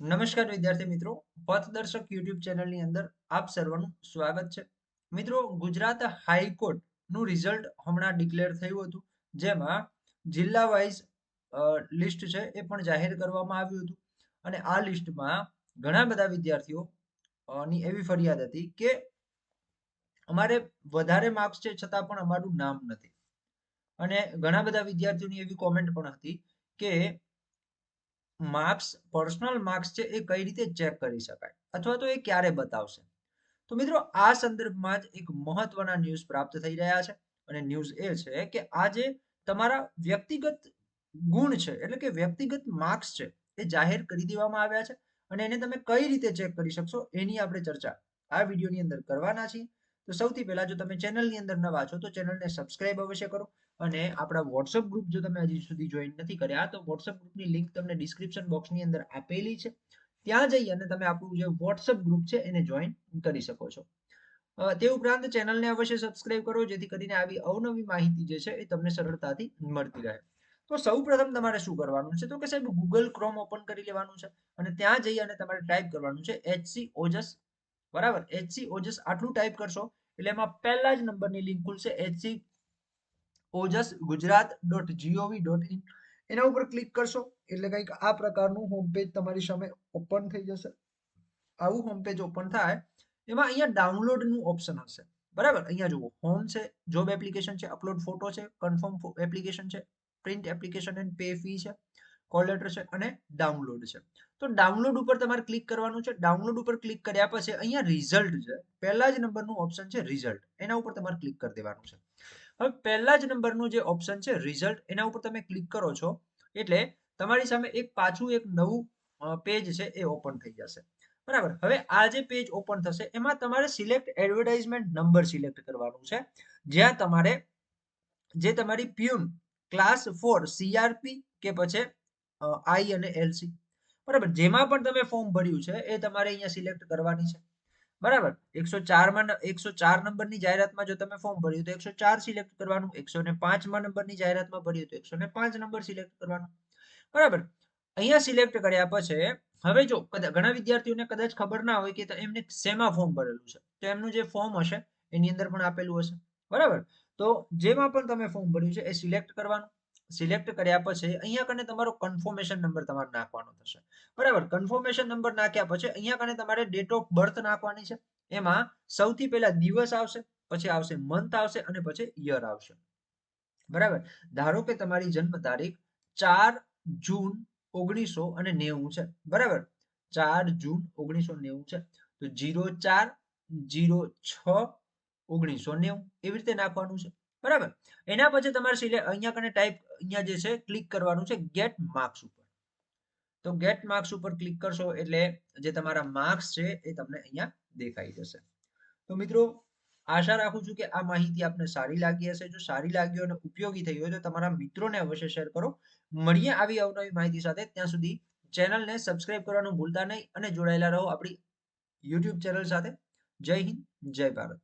નમસ્કાર વિદ્યાર્થી મિત્રો, પથદર્શક યુટ્યુબ ચેનલની અંદર આપ સર્વનું સ્વાગત છે. મિત્રો, ગુજરાત હાઈકોર્ટનું રિઝલ્ટ હમણાં ડિક્લેર થયું હતું, જેમાં જિલ્લા વાઇઝ લિસ્ટ છે એ પણ જાહેર કરવામાં આવ્યું હતું. અને આ લિસ્ટમાં ઘણા બધા વિદ્યાર્થીઓ ની એવી ફરિયાદ હતી કે અમારે વધારે માર્ક્સ છે છતાં પણ અમારું નામ નથી. અને ઘણા બધા વિદ્યાર્થીઓની એવી કોમેન્ટ પણ હતી કે માર્ક્સ, પર્સનલ માર્ક્સ છે એ કઈ રીતે ચેક કરી શકાય અથવા તો એ ક્યારે બતાવશે? તો મિત્રો, આ સંદર્ભમાં જ એક મહત્વના ન્યૂઝ પ્રાપ્ત થઈ રહ્યા છે અને ન્યૂઝ એ છે કે આજે તમારા વ્યક્તિગત ગુણ છે, એટલે કે વ્યક્તિગત માર્ક્સ છે, એ જાહેર કરી દેવામાં આવ્યા છે અને એને તમે કઈ રીતે ચેક કરી શકશો એની આપણે ચર્ચા આ વિડીયોની અંદર કરવાના છીએ. તો સૌથી પહેલા જો તમે ચેનલની અંદર નવા છો, તો ચેનલને સબસ્ક્રાઇબ અવશ્ય કરો અને આપણા વોટ્સઅપ ગ્રુપ જો તમે હજી સુધી જોઈન નથી કર્યા, તો વોટ્સઅપ ગ્રુપની લિંક તમને ડિસ્ક્રિપ્શન બોક્સની અંદર આપેલી છે. ત્યાં જઈ અને તમે આપણું જે વોટ્સઅપ ગ્રુપ છે, એને જોઈન કરી શકો છો. તે ઉપરાંત ચેનલને અવશ્ય સબસ્ક્રાઇબ કરો, જેથી કરીને આવી અવનવી માહિતી જે છે, એ તમને સરળતાથી મળતી રહે. તો સૌ પ્રથમ તમારે શું કરવાનું છે? તો કે સાહેબ ગૂગલ ક્રોમ ઓપન કરી લેવાનું છે અને ત્યાં જઈ અને તમારે ટાઈપ કરવાનું છે એચસી ઓજસ બરાબર? એચસી ઓજસ આટલું ટાઈપ કરશો, એટલે એમાં પહેલા જ નંબરની લિંક ખુલશે HC Ojas Gujarat dot G O V dot in એના ઉપર ક્લિક કરશો, એટલે કંઈક આ પ્રકારનું હોમ પેજ તમારી સામે ઓપન થઈ જશે. આવું હોમ પેજ ઓપન થાય, એમાં અહીંયા ડાઉનલોડનું ઓપ્શન હશે. બરાબર? અહીંયા જુઓ હોમ છે જોબ એપ્લિકેશન છે અપલોડ ફોટો છે કન્ફર્મ એપ્લિકેશન છે print application and pay fee છે. કોલ લેટર છે અને ડાઉનલોડ છે. તો ડાઉનલોડ ઉપર તમારે ક્લિક કરવાનું છે. ડાઉનલોડ ઉપર ક્લિક કર્યા પછી અહીંયા રિઝલ્ટ છે. પહેલા જ નંબરનું ઓપ્શન છે રિઝલ્ટ એના ઉપર તમારે ક્લિક કરી દેવાનું છે. હવે પહેલા જ નંબરનું જે ઓપ્શન છે રિઝલ્ટ એના ઉપર તમે ક્લિક કરો છો, એટલે તમારી સામે એક પાછું એક નવું પેજ છે એ ઓપન થઈ જશે. બરાબર? હવે આ જે પેજ ઓપન થશે, એમાં તમારે સિલેક્ટ એડવર્ટાઇઝમેન્ટ નંબર સિલેક્ટ કરવાનું છે. જ્યાં તમારે, જે તમારી પ્યુન ક્લાસ ફોર સીઆરપી કે પછી આઈ અને એલસી બરાબર? જેમાં પણ તમે ફોર્મ ભર્યું છે, એ તમારે અહીંયા સિલેક્ટ કરવાની છે. બરાબર? એકસો ચારમાં એકસો ચાર નંબરની જાહેરાતમાં જો તમે ફોર્મ ભર્યું, તો એકસો ચાર સિલેક્ટ કરવાનું, એકસો ને પાંચમાં નંબરની જાહેરાતમાં ભર્યું, તો એકસો ને પાંચ નંબર સિલેક્ટ કરવાનું. બરાબર? અહીંયા સિલેક્ટ કર્યા પછી, હવે જો ઘણા વિદ્યાર્થીઓને કદાચ ખબર ના હોય કે એમને શેમાં ફોર્મ ભરેલું છે? તો એમનું જે ફોર્મ હશે, એની અંદર પણ આપેલું હશે. બરાબર? તો જેમાં પણ તમે ફોર્મ ભર્યું છે, એ સિલેક્ટ કરવાનું. સિલેક્ટ કર્યા પછી અહીંયા કને તમારો કન્ફર્મેશન નંબર તમારે નાખવાનો થશે. બરાબર? કન્ફર્મેશન નંબર નાખ્યા પછી અહીંયા કને તમારે ડેટ ઓફ બર્થ નાખવાની છે. એમાં સૌથી પહેલા દિવસ આવશે, પછી આવશે મંથ આવશે અને પછી યર આવશે. બરાબર? ધારો કે તમારી જન્મ તારીખ ચાર જૂન ઓગણીસો અને નેવું છે. બરાબર? ચાર જૂન ઓગણીસો નેવું છે. તો જીરો ચાર, જીરો છ, ઓગણીસો નેવું એવી રીતે નાખવાનું છે. બરાબર? એના પછી તમારે સિલે, અહીંયા કને ટાઈપ અહીંયા જે છે ક્લિક કરવાનું છે ગેટ માર્ક્સ ઉપર. તો ગેટ માર્ક્સ ઉપર ક્લિક કરશો એટલે જે તમારા માર્ક્સ છે એ તમને અહીંયા દેખાઈ જશે. તો મિત્રો, આશા રાખું છું કે આ માહિતી આપને સારી લાગી હશે. જો સારી લાગી અને ઉપયોગી થઈ હોય તો તમારા મિત્રોને અવશ્ય શેર કરો. મળીએ આવી અવનવી માહિતી સાથે. ત્યાં સુધી ચેનલને સબસ્ક્રાઇબ કરવાનું ભૂલતા નહીં અને જોડાયેલા રહો આપણી યુટ્યુબ ચેનલ સાથે. જય હિન્દ, જય ભારત.